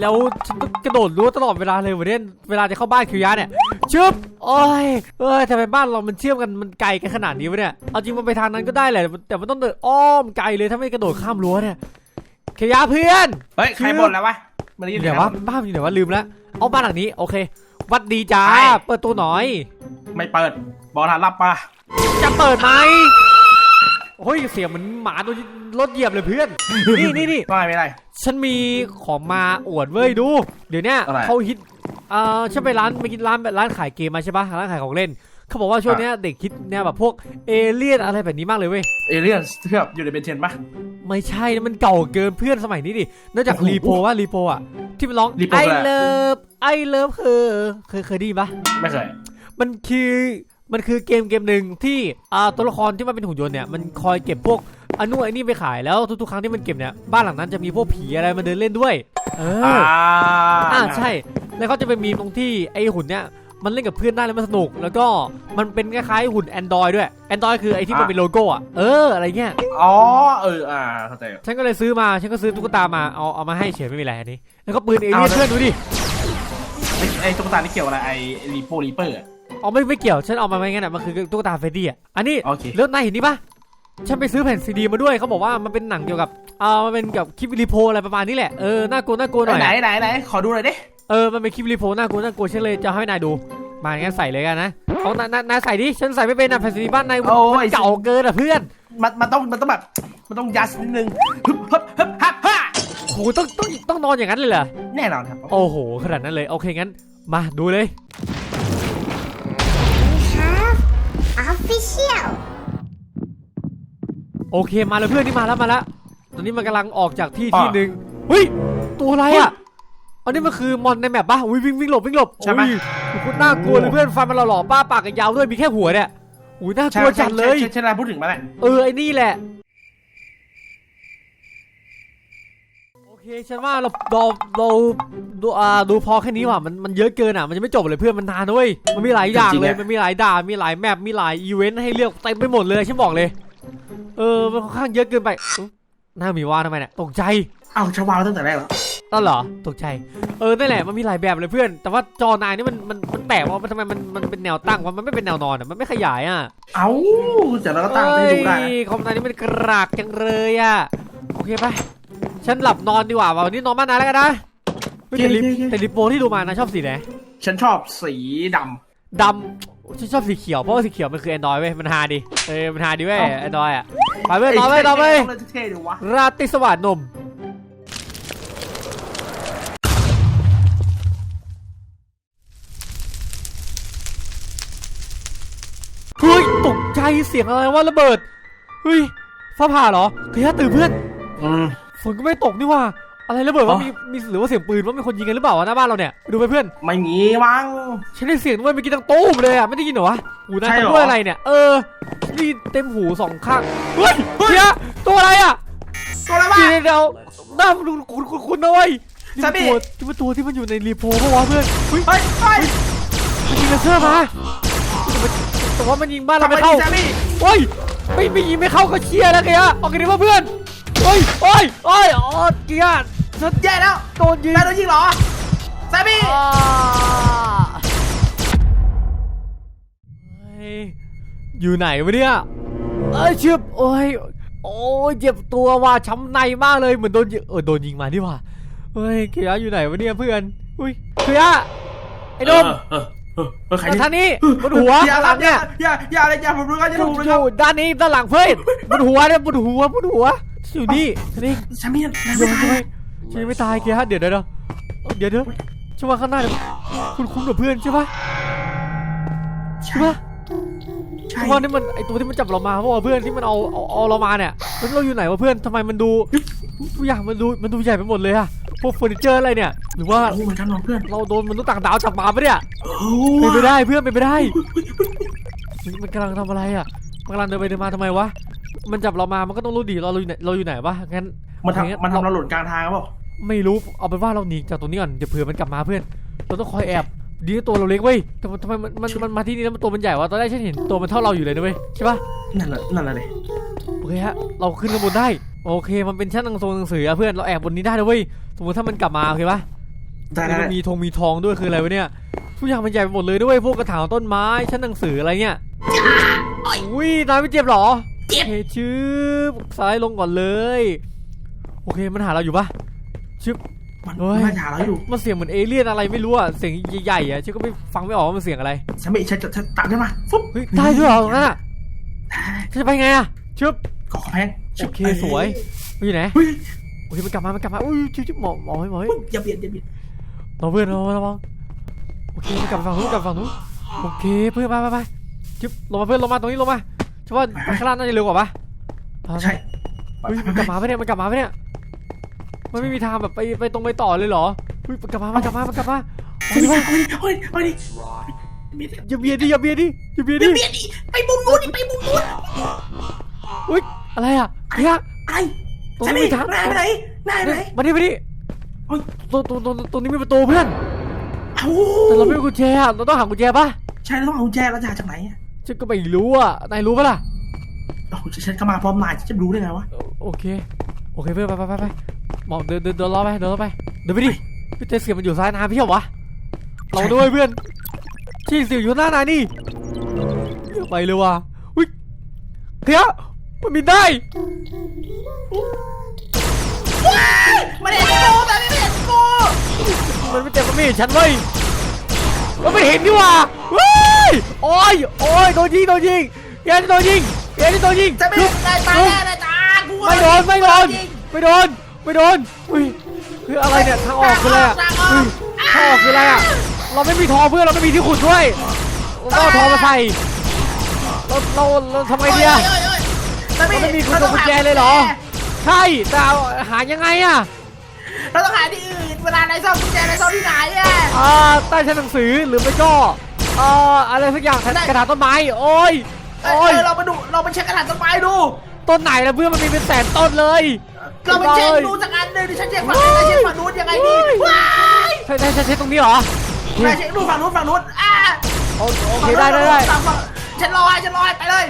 แล้วฉันต้องกระโดดรั้วตลอดเวลาเลยวันนี้เวลาจะเข้าบ้านคิวยะเนี่ยชึบโอ้ยเอ้ยทำไมบ้านเรามันเชื่อมกันมันไกลกันขนาดนี้วะเนี่ยเอาจริงมันไปทางนั้นก็ได้แหละแต่มันต้องเดินอ้อมไกลเลยถ้าไม่กระโดดข้ามรั้วเนี่ยคิวยะเพื่อนเฮ้ยใครบ่นแล้ววะมันได้อยินยู่ไหนเสียงวะบ้านมันอยู่ไหนวะลืมแล้วเอาบ้านหลังนี้โอเคหวัดดีจ้าเปิดตัวหน่อย ไม่เปิดบอลทันรับปะจะเปิดไหม โอ้ยเสียงเหมือนหมาโดนรถเหยียบเลยเพื่อน นี่นี่นี่ว่าไงไม่ได้ ฉันมีของมาอวดเว้ยดู เดี๋ยวเนี้ยอะไร เขาฮิตเอ่อฉันไปร้านไปกินร้านร้านขายเกมมาใช่ปะร้านขายของเล่น เขาบอกว่าช่วงเนี้ยเด็กคิดเนี่ยแบบพวกเอเลี่ยนอะไรแบบนี้มากเลยเว้ย เอเลี่ยนเทียบอยู่ในเบนเทนปะ ไม่ใช่นะมันเก่าเกินเพื่อนสมัยนี้ดินอกจากโอ้โหรีโพว่ารีโพอะ ที่มันร้องรีโพไอคืออะไรเลิฟไอเลิฟเคยเคยเคยได้ยินปะ ไม่เคย มันคือ มันคือเกมเกมหนึ่งที่อ่าตัวละครที่มันเป็นหุ่นยนต์เนี่ยมันคอยเก็บพวกอนุไอ้นี่ไปขายแล้วทุกๆครั้งที่มันเก็บเนี่ยบ้านหลังนั้นจะมีพวกผีอะไรมาเดินเล่นด้วย เอออ่าออ่าใช่ แล้วเขาจะไปมีตรงที่ไอ้หุ่นเนี่ยมันเล่นกับเพื่อนได้แล้วมันสนุก แล้วก็มันเป็นคล้ายๆหุ่น Android ด้วย Android คือไอ้ที่มันเป็นโลโก้อะเอออะไรเงี้ยอ๋อเอออ่าเข้าใจฉันก็เลยซื้อมาฉันก็ซื้อตุ๊กตามาเอาเอามาให้เฉยไม่มีอะไรอันนี้ แล้วก็ปืนเอเลี่ยนเอาเลยเพื่อนดูดิไอ้ไอ้ตุ๊กตาที่เกี่ยวอะไรไอ้รีโปรีเปอร์ เอาไม่ไม่เกี่ยว ฉันเอามาไม่งั้นอะมันคือตุ๊กตาเฟรดดี้อะอันนี้โอเคแล้วนายเห็นนี่ปะฉันไปซื้อแผ่นซีดีมาด้วยเขาบอกว่ามันเป็นหนังเกี่ยวกับเออมันเป็นกับคลิปรีโพอะไรประมาณนี้แหละเออน่ากลัวน่ากลัวหน่อยไหนอะไหนไหนขอดูหน่อยดิเออมันเป็นคลิปรีโพน่ากลัวน่ากลัวฉันเลยจะให้นายดูมางั้นใส่เลยกันนะเอานายนายนายใส่ดิฉันใส่ไม่เป็นอะแผ่นซีดีบ้านนายมันโอ้ยมันเก่าเกินอะเพื่อนมันมันต้องมันต้องแบบมันต้องยัดนิดนึงฮึบฮึบฮึบฮับฮ่าโหต้องต้องต้องนอนอย่างนั้นเลยเหรอแน่นอนครับโอ้โหขนาดนั้นเลยโอเคงั้นมาดูเลย We have official. โอเคมาแล้วเพื่อนนี่มาแล้วมาแล้ว ตอนนี้มันกำลังออกจากที่ที่หนึ่งเฮ้ยตัวอะไรอะอันนี้มันคือมอนในแมปป่ะอุ้ยวิ่งวิ่งหลบวิ่งหลบใช่ไหมโอ้ยโคตรน่ากลัวเลยเพื่อนฟันมันหล่อๆป้าปากยาวด้วยมีแค่หัวเนี่ยอุ้ยน่ากลัวจัดเลยใช่ใช่ใช่พูดถึงมาแหละเออไอ้นี่แหละ โอ เคฉันว่าเราเราเราดูอ่าดูพอแค่นี้ว่ะมันมันเยอะเกินอะมันจะไม่จบเลยเพื่อนมันนานนะเว้ยมันมีหลายอย่างเลยมันมีหลายด่านมีหลายแมปมีหลายอีเวนต์ให้เลือกเต็มไปหมดเลยฉันบอกเลย เออมันค่อนข้างเยอะเกินไปอุ๊ยหน้ามีว่าทำไมเนี่ยตกใจเอ้าชาวบ้านตั้งแต่แรกแล้วต้นเหรอตกใจ เออนั่นแหละมันมีหลายแบบเลยเพื่อน แต่ว่าจอนายนี่มันมันมันแปลกว่ามันทำไมมันมันเป็นแนวตั้งวะมันไม่เป็นแนวนอนอะมันไม่ขยายอะเอ้าแต่เราก็ตั้งให้ดูได้เอ้นะยคอมนายนี่มันกรากจังเลยอะโอเคไป ฉันหลับนอนดีกว่าวันนี้นอนบ้านนายแล้วกันนะเฮ้ยแต่ลิปแต่ลิปโปที่ดูมานะชอบสีไหนฉันชอบสีดดำฉันชอบสีเขียวเพราะว่าสีเขียวมันคือแอนดรอยเว้ยมันฮาดีเออมันฮาดีเว้ยแอนดรอยอะไปำเว้ยต่อไปต่อไปเท่ๆดูวะราตรีสวัสดิ์หนมเฮ้ยตกใจเสียงอะไรวะระเบิดเฮ้ยฟ้าผ่าเหรอเฮ้ยตื่นเพื่อนอืม ฝนก็ไม่ตกนี่ว่า อะไรระเบิดว่าอ๋อมีมีหรือว่าเสียงปืนว่ามีคนยิงกันหรือเปล่าวะหน้าบ้านเราเนี่ยไปดูไปเพื่อนไม่มีมั้ง ฉันได้เสียงด้วยเมื่อกี้ตั้งตู้มเลยอะไม่ได้ยินเหรอวะหูนายใช่เหรอ ทำด้วยอะไรเนี่ย เออนี่เต็มหูสองข้างเฮ้ยเฮ้ยตัวอะไรอะตัวอะไรวะเดี๋ยวเดี๋ยวหน้ามันดูคุณคุณคุณนะเว้ยนี่มันซาบิตัวที่มันตัวที่มันอยู่ในรีโพเพราะวะเพื่อนเฮ้ยเฮ้ยเฮ้ยมันยิงเลเซอร์มาแต่ว่ามันยิงบ้านเราทำไมไม่เข้าดีแซมี่ เฮ้ยไม่ไม่ยิงไม่เข้าก็เชียร์แล้วแกอะออกกันดีว่าเพื่อน เฮ้ยเฮ้ยเฮ้ยอ๋อเกียร์สุดแย่แล้วโดนยิงนายโดนยิงเหรอแซมี่อ่าเฮ้ยอยู่ไหนวะเนี่ยเอ้ยเชือบโอ้ยโอ้ยเจ็บตัวว่ะช้ำในมากเลยเหมือนโดนยิงเออโดนยิงมาดิว่ะเฮ้ยเคียร์อยู่ไหนวะเนี่ยเพื่อนอุ้ยเคียร์ไอ้นมเออเออเออใครมาเนี่ยทางนี้บนหัวอย่าข้างหคลัรับงอเนี่ย่ายอย่าอย่าอะไรอย่าผมรู้กันจะอยู่ถูกอนะครัยู่บด้านนี้ด้านหลังเพื่อนบนหัวเนี่ยบนหัวบนหัว อยู่นี่ทางนี้แซมี่นายเดี๋ยวไม่ทำไมได้ฉันยังไม่ตายเกียร์เดี๋ยวเดี๋ยวเดี๋ยวเดี๋ยวช่วยว่าข้างหน้าเดี๋ยวคุณคุ้มกับเพื่อนใช่ปะใช่ปะใช่เพราะว่านี่มันไอตัวที่มันจับเรามาเพราะว่าเพื่อนที่มันเอาเอาเอาเรามาเนี่ยแล้วเราอยู่ไหนวะเพื่อนทำไมมันดูทุกอย่างมันดูมันดูใหญ่ไปหมดเลยอะพวกเฟอร์นิเจอร์อะไรเนี่ย หรือว่าโอ้เหมือนกันน้องเพื่อนเราโดนมนุษย์ต่างดาวจับมาปะเนี่ยโอ้เป็นไปได้เพื่อนเป็นไปได้เฮ้ยมันกำลังทำอะไรอะมันกำลังเดินไปเดินมาทำไมวะ มันจับเรามามันก็ต้องรู้ดีเราเราอยู่ไหนเราอยู่ไหนวะงั้นมันทำมันทำเราหล่นกลางทางครับไม่รู้เอาเป็นว่าเราหนีจากตรงนี้ก่อนเดี๋ยวเผื่อมันกลับมาเพื่อนเราต้องคอยแอบดีนะตัวเราเล็กเว้ยแต่มันทำไมมันมันมันมาที่นี่แล้วมันตัวมันใหญ่วะตอนแรกฉันเห็นตัวมันเท่าเราอยู่เลยนะเว้ยใช่ปะนั่นแหละนั่นแหละเลยโอเคฮะเราขึ้นข้างบนได้ โอเค มันเป็นชั้นหนังสือหนังสืออะเพื่อนเราแอบบนนี้ได้นะเว้ยสมมติถ้ามันกลับมาโอเคปะได้ได้มันมีธงมีทองด้วยคืออะไรวะเนี่ยทุกอย่างมันใหญ่ไปหมดเลยด้วยพวกกระถางต้นไม้ชั้นหนังสืออะไรเนี่ยอุ้ยนายไม่เจ็บเหรอ เจ็บโอเคชืบซ้ายลงก่อนเลย โอเคมันหาเราอยู่ปะชึบมันเฮ้ยมันหาเราอยู่มันเสียงเหมือนเอเลี่ยนอะไรไม่รู้อะเสียงใหญ่ๆอะฉันก็ไม่ฟังไม่ออกว่ามันเสียงอะไรฉันไม่ฉันจะฉันตามฉันมาฟุ๊บเฮ้ยได้ด้วยเหรอตรงนั้นอะฉันจะไปไงอะชึบเกาะกำแพงโอเคสวยมันอยู่ไหนเฮ้ยโอเคมันกลับมามันกลับมาอุ้ยชึบชึบหมอหมอให้หมอให้เฮ้ยอย่าเบียดอย่าเบียดเราเพื่อนเราระวังโอเคมันกลับไปฝั่งนู้นกลับไปฝั่งนู้นโอเคเพื่อนไปไปไปชึบลงมาเพื่อนลงมาตรงนี้ลงมา ฉันว่าไปข้างล่างน่าจะเร็วกว่าปะไปไปใช่เฮ้ยมันกลับมาปะเนี่ยมันกลับมาปะเนี่ยมันไม่มีทางแบบไปไปตรงไปต่อเลยเหรอเฮ้ยมันกลับมามันกลับมามันกลับมาเฮ้ยเฮ้ยเฮ้ยเฮ้ยเบียดอย่าเบียดดิอย่าเบียดดิอย่าเบียดดิเบียดดิไปมุมนู้นดิไปมุมนู้นอุ้ยอะไรอะเฮียไอ้ตรงฉันนี้นี่มีทางนายไปไหนนายไปไหนมาดิมาดิเฮ้ยตรงตรงตรงตรงนี้มีประตูเพื่อนเอ้าแต่เราไม่มีกุญแจอะเราต้องหากุญแจปะใช่เราต้องเอากุญแจแล้วจะหาจากไหนอะ ฉันก็ไม่รู้อะนายรู้ปะล่ะโอ้โหฉันก็มาพร้อมนายจะรู้ได้ไงวะ โอเค โอเคเพื่อนไปไปไปไปมองเดินเดินเดินล้อไปเดินล้อไปเดินไปดิพี่เจสเสียมันอยู่ซ้ายน้ำพี่เหรอวะเราด้วยเพื่อนชี้เสียวอยู่หน้านายนี่เดี๋ยวไปเลยว่ะอุ้ยเฮียมันบินได้ไม่ได้โกแต่ไม่ได้โกมันไม่เจ็บมันไม่เห็นฉันเว้ยมันไม่เห็นนี่หว่าเว้ยโอ้ยโอ้ยโดนยิงโดนยิงเยันโดนยิงเยันโดนยิงจะไม่ลุกได้ตายลุก แน่เลยตากูไม่โดนไม่โดนไม่โดนไม่โดนอุ้ยคืออะไรเนี่ยทางออกคืออะไรอะอุ้ยทางออกคืออะไรอะเราไม่มีทองเพื่อนเราไม่มีที่ขุดด้วยเราต้องเอาทองมาใส่เราเราเราทำไงดีอะจะไม่เราไม่มีกุญแจกุญแจเลยเหรอ ใช่แต่เอาหายังไงอะเราต้องหาที่อื่นเวลาในซ่อมกุญแจในซ่อมที่ไหนอะอ่าใต้ชั้นหนังสือหรือไม่ก็ อ่าอะไรสักอย่างกระถางต้นไม้โอ้ยเอโอ้ยอเราไปดูเราไปเช็คกระดาษต้นไม้ดู ต้นไหนนะเพื่อนมันมีเป็นแสนต้นเลย เราไปเช็คดูสักอันหนึ่งดิฉันเช็คฝั่งนี้นายเช็คฝั่งนู้นยังไงดีว้ายใช่ใช่ใช่ใช่ตรงนี้เหรอนายเช็คดูฝั่งนู้นฝั่งนู้นอะโอโอเคได้ได้ได้ฝั่งฝั่งฉันรอให้ฉันรอให้ไปเลย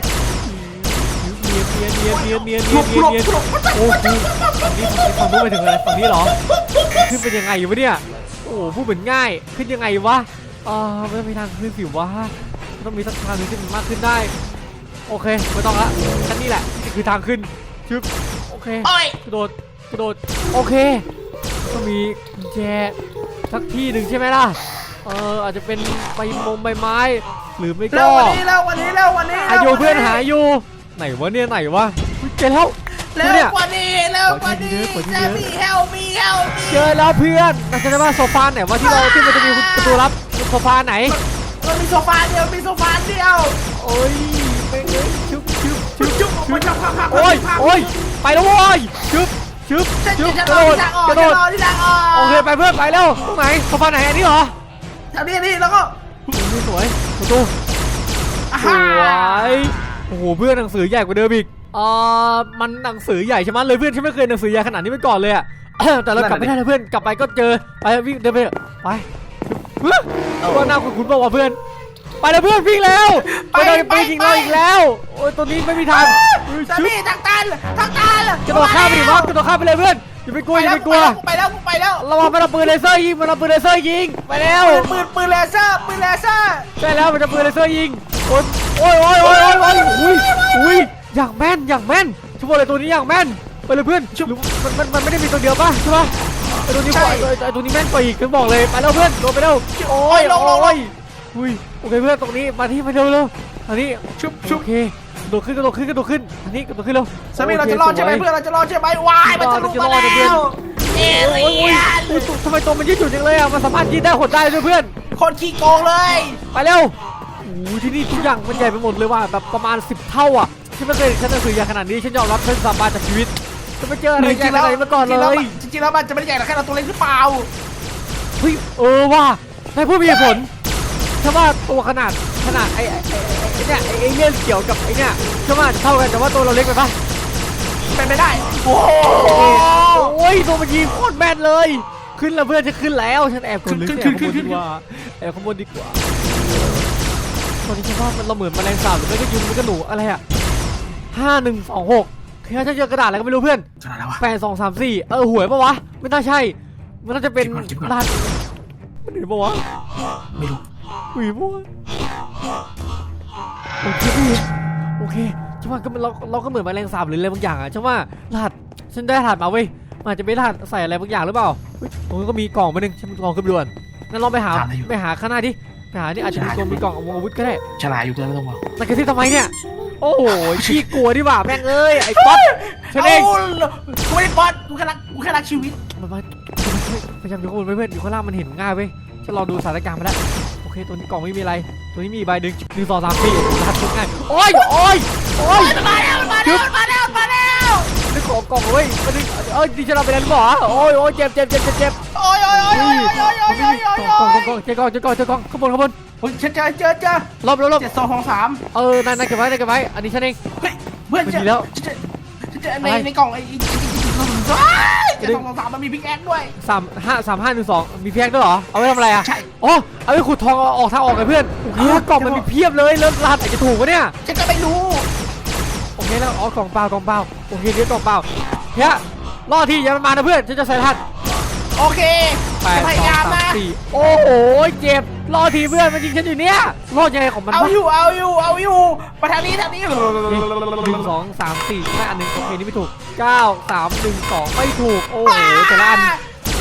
เนียนเนียนเนียนเนียนเนียนหเนีลยนบเนีหยลนบเนียนหลบโอ้โหฝั่งนี้ฝั่งนู้นไปถึงอะไรฝั่งนี้เหรอ ขึ้นเป็นยังไงวะเนี่ย โอ้โหพูดเหมือนง่าย ขึ้นยังไงวะ อ่าไม่ต้องมีทางขึ้นสิวะต้องมีสักทางหนึงที่มันมากขึ้นได้ โอเคไม่ต้องละชั้นนี้แหละนี่คือทางขึ้นชึบโอเคโอ้ยกระโดดกระโดดโอเคก็มีกุญแจสักที่หนึ่งใช่ไหมล่ะเอออาจจะเป็นใบมงใบไม้ หรือไม่เร็ก็ววันนี้เร็ววันนี้เร็ววันนี้หาอยู่เพื่อนหาอยู่ไหนวะเนี่ยไหนวะอุ๊ยเจอแล้วเร็เนี่ยวกว่านี้เร็วกว่านี้กว่านี้จะเยอะมีเฮลมีเฮลมีเจอแล้วเพื่อนน่าจะได้ว่าโซฟาไหนวะที่เราที่มันจะมีประตูลับ โซฟาไหน มันมีโซฟาเดียวมีโซฟาเดียวโอ้ยไม่เอ้ยชึบชึบชึจุ๊บบจุ๊บมันจะพักพักโอ้ยโอ้ยไปแล้วโว้ยชึบชึบฉันชึบจะกรระอโดดที่ทางออกกระจะโดดรอที่ทางออกโอเคไปเพื่อนไปแล้วตรงไหนโซฟาไหนอันนี้เหรอแถวนี้นี่แล้วก็โอ้โหสวยประตูอ่าสวยโอ้โหเพื่อนหนังสือใหญ่กว่าเดิมอีกอ่ามันหนังสือใหญ่ใช่ไหมเลยเพื่อนฉันไม่เคยหนังสือใหญ่ขนาดนี้มาก่อนเลยอะแต่เรากลับไม่ได้เลยเพื่อนกลับไปก็เจอไปวิ่งเดินไปเถอะไป เฮ้ยตัวหน้าคุ้นๆป่าวะเพื่อน ไปแล้วเพื่อนวิ่งแล้วไปโดนไปยิงเราอีกแล้ว โอ้ยตัวนี้ไม่มีทางเฮ้ยจะชึบมีทางตันทางตันกระโดดข้ามไปดิวะกระโดดข้ามไปเลยเพื่อนอย่าไปกลัวอย่าไปกลัวไปแล้วไปแล้วระวังมันเอาปืนเลเซอร์ยิงมันเอาปืนเลเซอร์ยิงไปแล้วปืนปืนเลเซอร์ปืนเลเซอร์ใช่แล้วมันจะปืนเลเซอร์ยิงโอ้ยโอ้ยโอ้ยโอ้ยโอ้ยโอ้ยอุ้ยอุ้ยอย่างแม่นอย่างแม่นชั่วโมงเลยตัวนี้อย่างแม่นไปเลยเพื่อนหรือมันมันมันไม่ได้มีตัวเดียวป่ะใช่ป่ะ ไอตัวนี้กว่าไอ้ไอตัวนี้แม่นกว่าอีกคือบอกเลยไปแล้วเพื่อนโดนไปแล้วโอ้ยโอ้ยอุ้ยโอเคเพื่อนตรงนี้มาที่มาเร็วเร็วอันนี้ชุบชุบโอเคกระโดดขึ้นกระโดดขึ้นกระโดดขึ้นอันนี้กระโดดขึ้นเร็วสามีเราจะรอดใช่ไหมเพื่อนเราจะรอดใช่ไหมวายมันจะลุกมาแล้วเอโอ้ยเลีโอ้ยยนโอ้ยทำไมตัวมันยืดหยุ่นจังเลยอะมันสามารถยืดได้หดได้ด้วยเพื่อนคนขี้โกงเลยไปเร็วโอ้ยที่นี่ทุกอย่างมันใหญ่ไปหมดเลยว่ะแบบประมาณ 10 เท่าอะที่ไม่เคยเห็นฉันหนังสือใหญ่ขนาดนี้ฉันยอมรับฉันสาบานจากชีวิต จะไม่เจออะไรใหญ่ขนาดนี้มาก่อนเลย จริงๆแล้วมันจะไม่ได้ใหญ่แค่เราตัวเล็กหรือเปล่าเฮ้ยเออว่ะนายพูดมีเหตุผลถ้าว่าตัวขนาดขนาดไอ้ไอ้ไอ้เนี่ยไอ้ไอ้เลี่ยนเกี่ยวกับไอ้เนี่ยใช่ไหมเท่ากันแต่ว่าตัวเราเล็กไปปะเป็นไปได้ โอ้โอเคโอ้ยตัวมันยิงโคตรแม่นเลย ขึ้นแล้วเพื่อนจะขึ้นแล้วฉันแอบกดลึกแอบข้างบนดีกว่าแอบข้างบนดีกว่าตอนนี้ฉันว่ามันเราเหมือนแมลงสาบหรือไม่ก็ยุงหรือก็หนูอะไรอะห้าหนึ่งสองหก แค่ฉันเจอกระดาษอะไรก็ไม่รู้เพื่อนจะอะไรวะ แปดสองสามสี่เออหวยปะวะ ไม่น่าใช่ มันน่าจะเป็นเก็บก่อนเก็บก่อนรหัสมันเห็นปะวะไม่รู้หวีปะวะโอเคพี่โอเคฉันว่าก็มันเราเราก็เหมือนแมลงสาบหรืออะไรบางอย่างอะฉันว่ารหัสฉันได้รหัสมาเว้ยมันอาจจะเป็นรหัสใส่อะไรบางอย่างหรือเปล่าเฮ้ยตรงนี้ก็มีกล่องมาหนึ่งฉันมีกล่องขึ้นไปด่วนงั้นลองไปหาไปหาข้างหน้าดิไปหานี่อาจจะมีกล่องมีกล่องอาวุธก็ได้ฉลาดอยู่เธอไม่ต้องบอกแต่กระซิบทำไมเนี่ย โอ้โหขี้กลัวดิว่าแม่งเอ้ยไอ้ป๊อปฉันเองากูไม่ได้บอสกูแค่รักกูแค่รักชีวิตมันมาพยายามอยู่ข้างบนไว้เพื่อนอยู่ข้างล่างมันเห็นง่ายเว้ยฉันลองดูสถานการณ์มาแล้วโอเคตัวนี้กล่องไม่มีอะไรตัวนี้มีใบหนึ่งหนึ่งสองสามสี่รหัสทุกง่ายโอ้ยโอ้ยโอ้ยมันมาแล้วมันมาแล้วมันมาแล้วมันมาแล้วนึกของกล่องเว้ยมันนึกเอ้ยดิฉันเราไปแล้วหรือเปล่าวะโอ้ยโอ้ยเจ็บเจ็บเจ็บเจ็บเจ็บโอ้ยโอ้ยโอ้ยโอ้ยโอ้ยโอ้ยโอ้ยโอ้ยกล่องโอ้ยกล่องกล่องเจอกล่องเจอกล่องเจอกล่องข้างบนข้างบนเฮ้ยฉันเจอเจอเจอรอบรอบรอบเจ็ดสองสองสามเออนายนายเก็บไว้นายเก็บไว้ อันนี้ฉันเอง เฮ้ยเพื่อนไม่เจมีอแล้วฉันเจอฉันเจอในอะไรในกล่องไอ้ไอ้ไอ้ไอ้เจ็ดสองสองสามมันมีพิกแอคด้วยสามห้าสามห้าหนึ่งสองมีเพียงด้วยเหรอ เอาไว้ทำอะไรอะ ใช่อ๋อเอาไว้ขุดทองเอาออกทางออกกันเพื่อนโอเคกล่องมันมีเพียบเลยแล้วรหัสไหนจะถูกวะเนี่ยฉันก็ไม่รู้โอเคแล้วอ๋อกล่องเปล่ากล่องเปล่าโอเคเดี๋ยวกล่องเปล่าเฮ้ยรอดที่อย่ามันมานะเพื่อนฉันจะใส่รหัสโอเค แปดจะพสองยายามสามนะสี่โอ้โหเจ็บรอดทีเพื่อนมันยิงฉันอยู่เนี่ยรอดยังไงของมันเอาวะอยู่เอาอยู่เอาอยู่มาทางนี้ทางนี้หนึ่งสองสามสี่ได้อันหนึ่งโอเคนี่ไม่ถูกเก้าสามหนึ่งสองไม่ถูกโอ้โหแต่ละอัน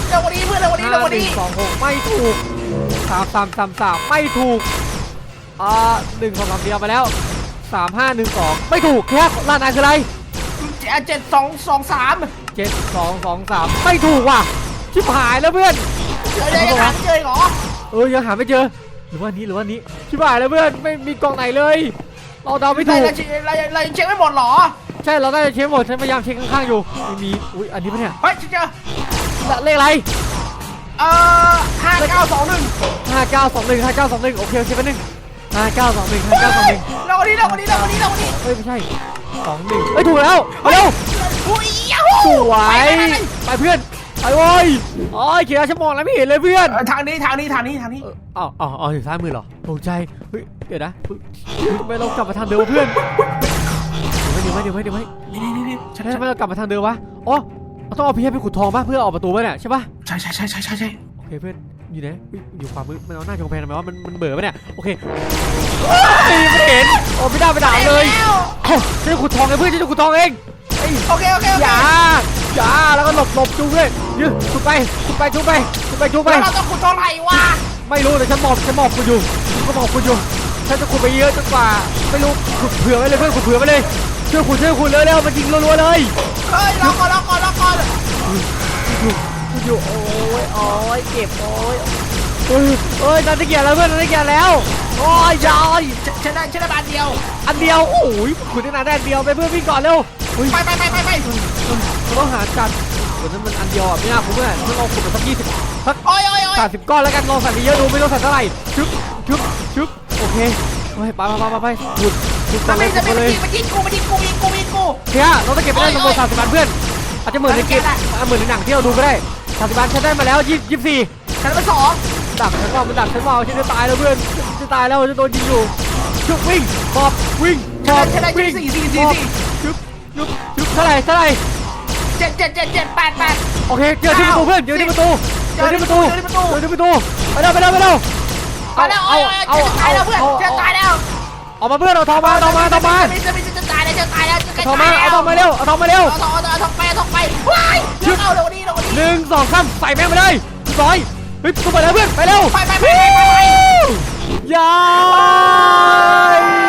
เร็วกว่านี้เพื่อนเร็วกว่านี้ห้าเร็วกว่าหนึ่นี้งสองหกไม่ถูกสามสามสามสามไม่ถูกอ่าหนึ่งสองสามเดียวไปแล้วสามห้าหนึ่งสองไม่ถูกแค่ลานายคืออะไร เจ็ดสองสองสามเจ็ดสองสองสามไม่ถูกว่ะ ชิบหายแล้วเพื่อนเจอเลยครับเจอเหรอเออยังหาไม่เจอ หรือว่านี้หรือว่านี้ชิบหายแล้วเพื่อนไม่มีกล่องไหนเลย เราเดาไม่ไม่ถูถูกกเราเราเช็คไม่หมดหรอใช่เราได้เช็คหมดฉันพยายามเช็คข้างๆอยู่ไม่มีอุ้ยอันนี้ปะเนี่ยเฮ้ยเจอเลขอะไรเอ่อห้าเก้าสองหนึ่งห้าเก้าสองหนึ่งห้าเก้าสองหนึ่งโอเคโอเคแป๊บนึงห้าเก้าสองหนึ่งห้าเก้าสองหนึ่งเร็วกว่านี้เร็วกว่านี้เร็วกว่านี้เร็วกว่านี้เฮ้ยไม่ใช่สองหนึ่งเฮ้ยถูกแล้วเอาเร็วอุ้ยยาสฮูวยไปไปไปไปเพื่อน ไปโว้ยโอ้ยเขียนฉันมองแล้วไม่เห็นเลยเพื่อนเออทางนี้ทางนี้ทางนี้ทางนี้เอออ๋ออ๋ออ๋ออยู่ซ้ายมือเหรอตกใจเฮ้ยเดี๋ยวนะเฮ้ยทำไมเรากลับมาทางเดิมวะเพื่อนเดี๋ยวไว้เดี๋ยวไว้เดี๋ยวไว้นี่นี่นี่นี่ฉันทำไมเรากลับมาทางเดิมวะอ๋อเราต้องเอาพี่ให้ไปขุดทองป่ะเพื่อออกประตูป่ะเนี่ยใช่ป่ะใช่ใช่ใช่ใช่ใช่ใช่โอเคเพื่อนอยู่ไหนเฮ้ยอยู่ขวามือมันเอาหน้าจงแพงทำไมวะมันมันเบื่อป่ะเนี่ยโอเคเฮ้ยไม่เห็นโอ้ไม่ได้ไปด่าเลยแล้วเอ้าฉันจะขุดทองเองเพื่อนฉันจะขุดทองเองเอ้ยโอเคโอเคโออเคย่าอย่าแล้วก็หล บหลบจุกเลยยืดจุกไปจุกไปจุกไปจุกไปจุกไป แล้วเราต้องขุดเท่าไหร่วะไม่รู้แต่ฉันหมอบฉันหมอบคุณอยู่ฉันก็หมอบคุณอยู่ฉันจะขุดไปเยอะจนกว่าไม่รู้ขุดเผื่อไว้เลยเพื่อนขุดเผื่อไว้เลยช่วยขุดช่วยขุดเร็วๆมันยิงรัวๆเลยเฮ้ยรอก่อนรอก่อนรอก่อนขุดอยู่โอ้ยโอ้ยเก็บโอ้ยเอ้ยเอ้ยนันตะเกียร์แล้วเพื่อนนันตะเกียร์แล้วโอ้ยยายฉันได้ฉันได้บาทเดียวอันเดียวโอ้ยขุดได้นานได้อันเดียวไปเพื่อนวิ่งก่อนเร็วเฮ้ย ไปไปไปไปไปเราต้องหาจัดเดี๋ยวนั้นมันอันเดียวอะไม่น่าคุ้มเลยฉันลองขุดไปสักยี่สิบสักโอ้ยโอ้ยโอ้ยสามสิบก้อนแล้วกันลองใส่ไปเยอะดูไม่ต้องใส่เท่าไหร่ชึบชึบชึบโอเคไปไปไปไปไปขุดขุดจะไปไม่เลยจะขุดไม่ไปเลยมันยิงกูมันยิงกูมันยิงกูมันยิงกูเฮียเราต้องเก็บไปได้จำนวนสามสิบบาทเพื่อนอาจจะเหมือนในเกมได้อะเหมือนในหนังที่เราดูก็ได้สามสิบบาทฉันได้มาแล้วยี่ยี่สี่ฉันเป็นสองดักฉันว่ามันดักฉันว่าฉันจะตายแล้วเพื่อนฉันจะตายแล้วฉันโดนยิงอยู่ชึบวิ่งบอบวิ่งบฉันอบได้ฉันได้วิ่งสี่สี่สี่สี่ชึบ ชึบชึบเท่าไหร่เท่าไหร่เจ็ดเจ็ดเจ็ดเจ็ดแปดแปด โอเคเจอที่ประตูเพื่อนเจอที่ประตูเจอที่ประตูเจอที่ประตู เจอที่ประตูไปเร็วไปเร็วไปเร็วมาแล้วโอ้ยโอ้ยจะตายแล้วเพื่อนจะตายแล้วออกมาเพื่อนเอาทองมาเอาทองมาเอาทองมาจะจะจะตายแล้วจะตายแล้วจะเอาทองมาเอาทองมาเร็วเอาทองมาเร็วเอาทองเอาทองไปเอาทองไปว้ายเดี๋ยวเอาเดี๋ยวนี้เดี๋ยวนี้หนึ่งสองสามใส่แม่งไปเลยร้อยเฮ้ยประตูไปแล้วเพื่อนไปเร็วไปไปไปไปไปไปยายวู้อุ้ย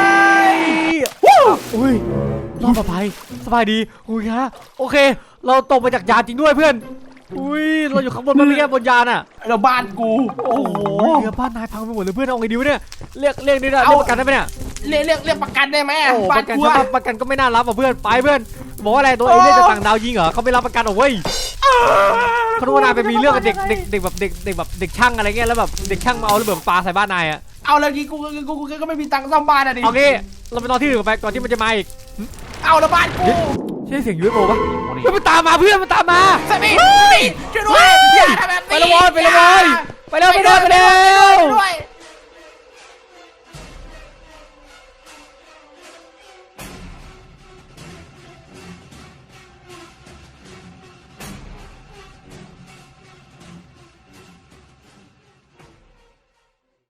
รอดปลอดภัยสบายดีอุ้ยฮะโอเค เราตกมาจากยานจริงด้วยเพื่อน อุ้ยเราอยู่ข้างบนเมื่อกี้บนยานอะเราบ้านกู โอ้โหเรือบ้านนายพังไปหมดเลยเพื่อนเอาไงดีวะเนี่ยเรียกเรียกได้เรียกประกันได้ไหมเนี่ยเรียกเรียกเรียกประกันได้ไหมโอ้ปบ้านระกันกูใช่อะปะประกันก็ไม่น่ารับอะเพื่อนไปเพื่อนบอกว่าอะไรตัวเองเล่นจากต่างดาวยิงเหรอเขาไม่รับประกันหรอกเว้ยเขาดูว่านายไปมีเรื่องกับเด็กเด็กเด็กแบบเด็กเด็กแบบเด็กช่างอะไรเงี้ยแล้วแบบเด็กช่างมาเอาระเบิดปาใส่บ้านนายอะเอาเลยกี้กูกูกูก็ไม่มีตังค์ซ่อมบ้านอะดิโอเคเราไปนอนที่อื่นกันไปก่อนที่มันจะมาอีก เอาละบ้านกูใช่เสียงยูเอฟโอปะเฮ้ยมันตามมาเพื่อนมันตามมาสมิธสมิธช่วยด้วยอย่าทำแบบไปนี้ละวอยไปละวอยไปเร็วไปเร็วไปเร็ว